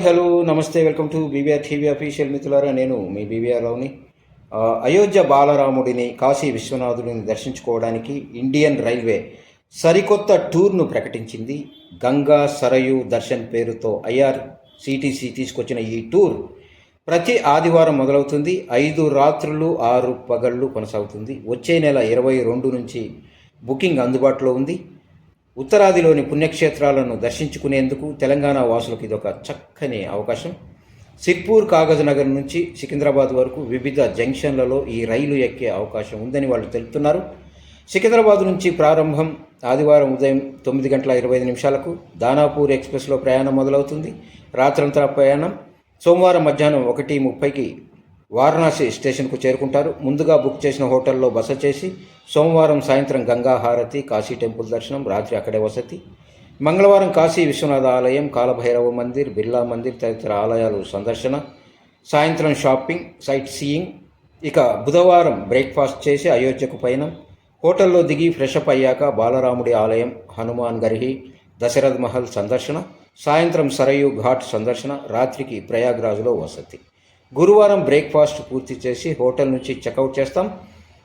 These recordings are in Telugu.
హలో నమస్తే welcome to BBR TV official మిత్రులారా నేను మీ బీబీఆర్ రావుని అయోధ్య బాలరాముడిని కాశీ విశ్వనాథుడిని దర్శించుకోవడానికి ఇండియన్ రైల్వే సరికొత్త టూర్ను ప్రకటించింది. గంగా సరయు దర్శన్ పేరుతో ఐఆర్సిటీసీ తీసుకొచ్చిన ఈ టూర్ ప్రతి ఆదివారం మొదలవుతుంది. ఐదు రాత్రులు ఆరు పగళ్ళు కొనసాగుతుంది. వచ్చే నెల ఇరవై రెండు నుంచి బుకింగ్ అందుబాటులో ఉంది. ఉత్తరాదిలోని పుణ్యక్షేత్రాలను దర్శించుకునేందుకు తెలంగాణ వాసులకు ఇదొక చక్కని అవకాశం. సిర్పూర్ కాగజ్ నగర్ నుంచి సికింద్రాబాద్ వరకు వివిధ జంక్షన్లలో ఈ రైలు ఎక్కే అవకాశం ఉందని వాళ్ళు తెలుపుతున్నారు. సికింద్రాబాద్ నుంచి ప్రారంభం ఆదివారం ఉదయం తొమ్మిది గంటల ఇరవై ఐదు నిమిషాలకు దానాపూర్ ఎక్స్ప్రెస్లో ప్రయాణం మొదలవుతుంది. రాత్రంతా ప్రయాణం. సోమవారం మధ్యాహ్నం ఒకటి ముప్పైకి వారణాసి స్టేషన్కు చేరుకుంటారు. ముందుగా బుక్ చేసిన హోటల్లో బస చేసి సోమవారం సాయంత్రం గంగా హారతి కాశీ టెంపుల్ దర్శనం రాత్రి అక్కడే వసతి. మంగళవారం కాశీ విశ్వనాథ ఆలయం కాలభైరవ మందిర్ బిర్లా మందిర్ తదితర ఆలయాలు సందర్శన. సాయంత్రం షాపింగ్ సైట్ సీయింగ్. ఇక బుధవారం బ్రేక్ఫాస్ట్ చేసి అయోధ్యకు పయనం. హోటల్లో దిగి ఫ్రెష్ అప్ అయ్యాక బాలరాముడి ఆలయం హనుమాన్ గర్హి దశరథ్ మహల్ సందర్శన. సాయంత్రం సరయు ఘాట్ సందర్శన. రాత్రికి ప్రయాగ్రాజ్లో వసతి. గురువారం బ్రేక్ఫాస్ట్ పూర్తి చేసి హోటల్ నుంచి చెక్అవుట్ చేస్తాం.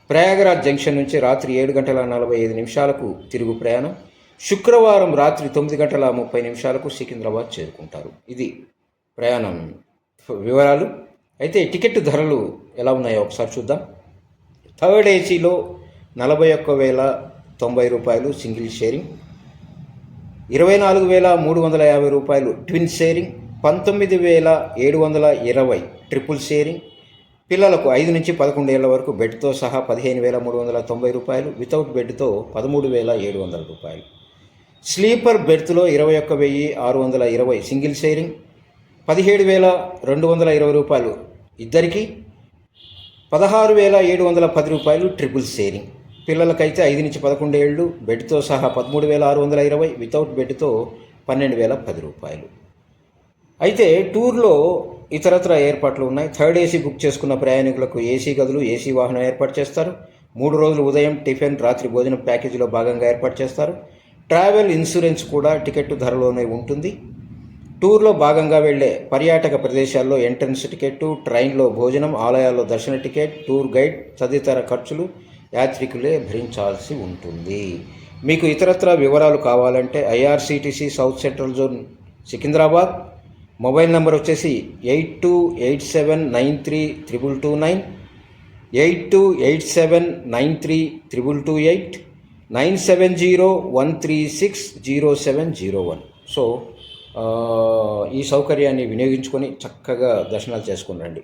ప్రయాగరాజ్ జంక్షన్ నుంచి రాత్రి ఏడు గంటల నలభై ఐదు నిమిషాలకు తిరుగు ప్రయాణం. శుక్రవారం రాత్రి తొమ్మిది గంటల ముప్పై నిమిషాలకు సికింద్రాబాద్ చేరుకుంటారు. ఇది ప్రయాణం వివరాలు. అయితే టికెట్ ధరలు ఎలా ఉన్నాయో ఒకసారి చూద్దాం. థర్డ్ ఏసీలో నలభై ఒక్క వేల తొంభై రూపాయలు సింగిల్ షేరింగ్. ఇరవై నాలుగు వేల మూడు వందల యాభై రూపాయలు ట్విన్ షేరింగ్. పంతొమ్మిది వేల ఏడు వందల ఇరవై ట్రిపుల్ షేరింగ్. పిల్లలకు ఐదు నుంచి పదకొండు ఏళ్ళ వరకు బెడ్తో సహా పదిహేను వేల మూడు వందల తొంభై రూపాయలు వితౌట్ బెడ్తో పదమూడు వేల ఏడు వందల రూపాయలు. స్లీపర్ బెర్త్లో ఇరవై ఒక్క వెయ్యి ఆరు వందల ఇరవై సింగిల్ షేరింగ్. పదిహేడు వేల రెండు వందల ఇరవై రూపాయలు ఇద్దరికి. పదహారు వేల ఏడు వందల పది రూపాయలు ట్రిపుల్ షేరింగ్. పిల్లలకైతే ఐదు నుంచి పదకొండు ఏళ్ళు బెడ్తో సహా పదమూడు వేల ఆరు వందల ఇరవై వితౌట్ బెడ్తో పన్నెండు వేల పది రూపాయలు. అయితే టూర్లో ఇతరత్ర ఏర్పాట్లు ఉన్నాయి. థర్డ్ ఏసీ బుక్ చేసుకున్న ప్రయాణికులకు ఏసీ గదులు ఏసీ వాహనం ఏర్పాటు చేస్తారు. మూడు రోజులు ఉదయం టిఫిన్ రాత్రి భోజనం ప్యాకేజీలో భాగంగా ఏర్పాటు చేస్తారు. ట్రావెల్ ఇన్సూరెన్స్ కూడా టికెట్ ధరలోనే ఉంటుంది. టూర్లో భాగంగా వెళ్ళే పర్యాటక ప్రదేశాల్లో ఎంట్రన్స్ టికెట్ ట్రైన్లో భోజనం ఆలయాల్లో దర్శన టికెట్ టూర్ గైడ్ తదితర ఖర్చులు యాత్రికులే భరించాల్సి ఉంటుంది. మీకు ఇతరత్ర వివరాలు కావాలంటే IRCTC south central zone Secunderabad mobile number వచ్చేసి eight two eight seven nine three triple two nine eight two eight seven nine three triple two eight nine seven zero one three six zero seven zero one. So ఈ సౌకర్యాన్ని వినియోగించుకొని చక్కగా దర్శనాలు చేసుకుని రండి.